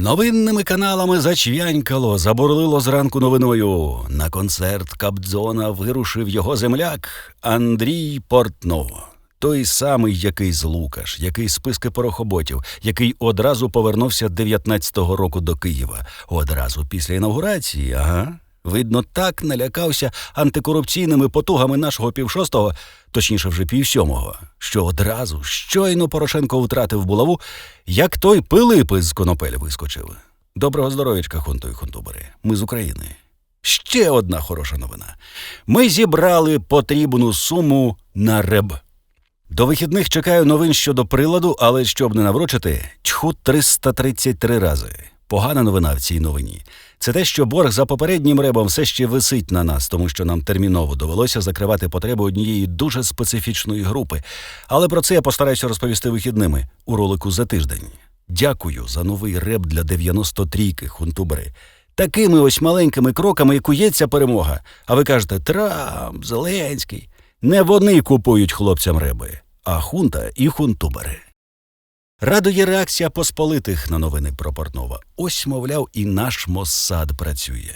Новинними каналами зачвянькало, заборлило зранку новиною. На концерт Кабдзона вирушив його земляк Андрій Портнов. Той самий, який з Лукаш, який з списки порохоботів, який одразу повернувся 19-го року до Києва. Одразу після інаугурації, ага. Видно, так налякався антикорупційними потугами нашого півшостого, точніше, вже півсьомого, що одразу щойно Порошенко втратив булаву, як той Пилип із конопель вискочив. Доброго здоров'ячка, хунту і хунтубери. Ми з України. Ще одна хороша новина. Ми зібрали потрібну суму на реб. До вихідних чекаю новин щодо приладу, але щоб не наврочити, тьху 333 рази. Погана новина в цій новині. Це те, що борг за попереднім ребом все ще висить на нас, тому що нам терміново довелося закривати потреби однієї дуже специфічної групи. Але про це я постараюся розповісти вихідними у ролику за тиждень. Дякую за новий реб для 93-ки, хунтубери. Такими ось маленькими кроками і кується перемога. А ви кажете, Трамп, Зеленський. Не вони купують хлопцям реби, а хунта і хунтубери. Радує реакція посполитих на новини про Портнова. Ось, мовляв, і наш Моссад працює.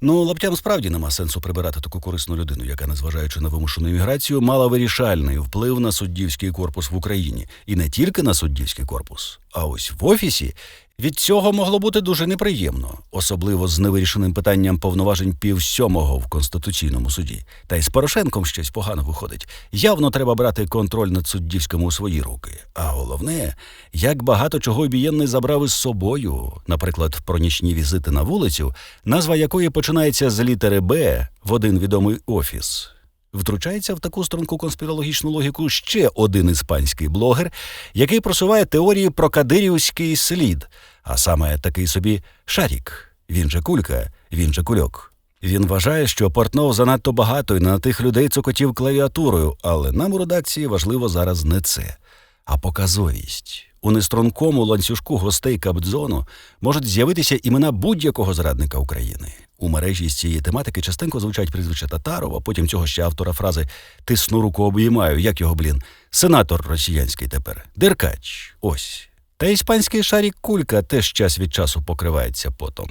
Ну, лаптям справді нема сенсу прибирати таку корисну людину, яка, незважаючи на вимушену імміграцію, мала вирішальний вплив на суддівський корпус в Україні. І не тільки на суддівський корпус, а ось в офісі від цього могло бути дуже неприємно, особливо з невирішеним питанням повноважень півсьомого в Конституційному суді. Та й з Порошенком щось погано виходить. Явно треба брати контроль над суддівським у свої руки. А головне, як багато чого обієнний забрав із собою, наприклад, про нічні візити на вулицю, назва якої починається з літери Б в один відомий офіс. Втручається в таку струнку конспірологічну логіку ще один іспанський блогер, який просуває теорії про кадирівський слід, а саме такий собі Шарік. Він же кулька, він же кульок. Він вважає, що Портнов занадто багато і на тих людей цокотів клавіатурою, але нам у редакції важливо зараз не це, а показовість. У нестрункому ланцюжку гостей Кабдзону можуть з'явитися імена будь-якого зрадника України. У мережі з цієї тематики частенько звучать прізвища Татарова, потім цього ще автора фрази Тисну руку обіймаю, як його, блін, сенатор росіянський тепер, Деркач. Ось. Та іспанський шарік Кулька теж час від часу покривається потом.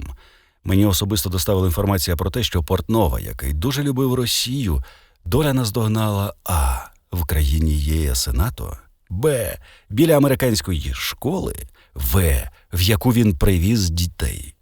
Мені особисто доставила інформація про те, що Портнова, який дуже любив Росію, доля наздогнала А. В країні ЄС і Б. Біля американської школи, В. В яку він привіз дітей.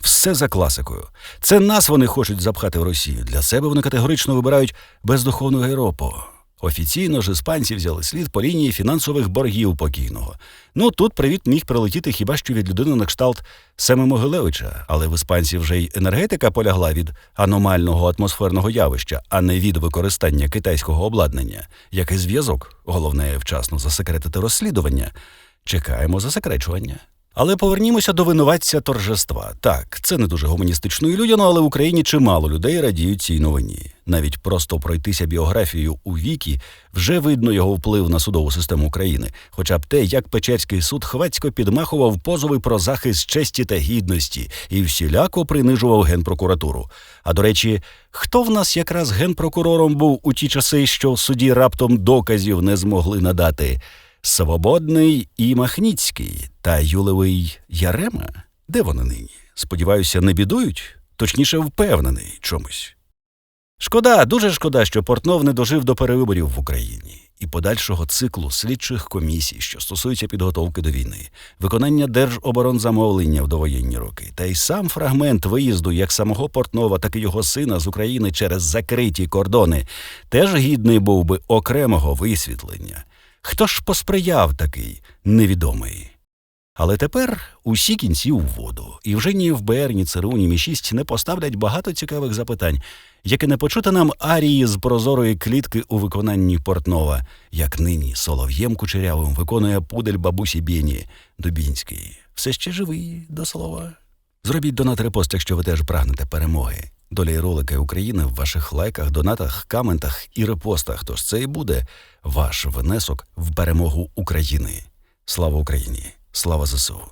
Все за класикою. Це нас вони хочуть запхати в Росію. Для себе вони категорично вибирають бездуховну Європу. Офіційно ж іспанці взяли слід по лінії фінансових боргів покійного. Ну тут привіт міг прилетіти хіба що від людини на кшталт Семи Могилевича, але в іспанців вже й енергетика полягла від аномального атмосферного явища, а не від використання китайського обладнання. Як і зв'язок, головне вчасно засекретити розслідування. Чекаємо засекречування. Але повернімося до винуватця торжества. Так, це не дуже гуманістично і але в Україні чимало людей радіють цій новині. Навіть просто пройтися біографією у вікі вже видно його вплив на судову систему України, хоча б те, як Печерський суд хвацько підмахував позови про захист честі та гідності і всіляко принижував генпрокуратуру. А до речі, хто в нас якраз генпрокурором був у ті часи, що в суді раптом доказів не змогли надати? Свободний і Махніцький та Юлевий Ярема? Де вони нині? Сподіваюся, не бідують? Точніше, впевнений чомусь. Шкода, дуже шкода, що Портнов не дожив до перевиборів в Україні і подальшого циклу слідчих комісій, що стосуються підготовки до війни, виконання держоборонзамовлення в довоєнні роки, та й сам фрагмент виїзду як самого Портнова, так і його сина з України через закриті кордони теж гідний був би окремого висвітлення. Хто ж посприяв такий невідомий? Але тепер усі кінці у воду, і вже ні ФБР, ні ЦРУ, ні Мі-6 не поставлять багато цікавих запитань, яке не почути нам арії з прозорої клітки у виконанні Портнова, як нині солов'єм кучерявим виконує пудель бабусі Бєні Дубінський. Все ще живий, до слова. Зробіть донат репост, якщо ви теж прагнете перемоги. Доля і ролики України в ваших лайках, донатах, коментах і репостах. Тож це і буде ваш внесок в перемогу України. Слава Україні! Слава ЗСУ!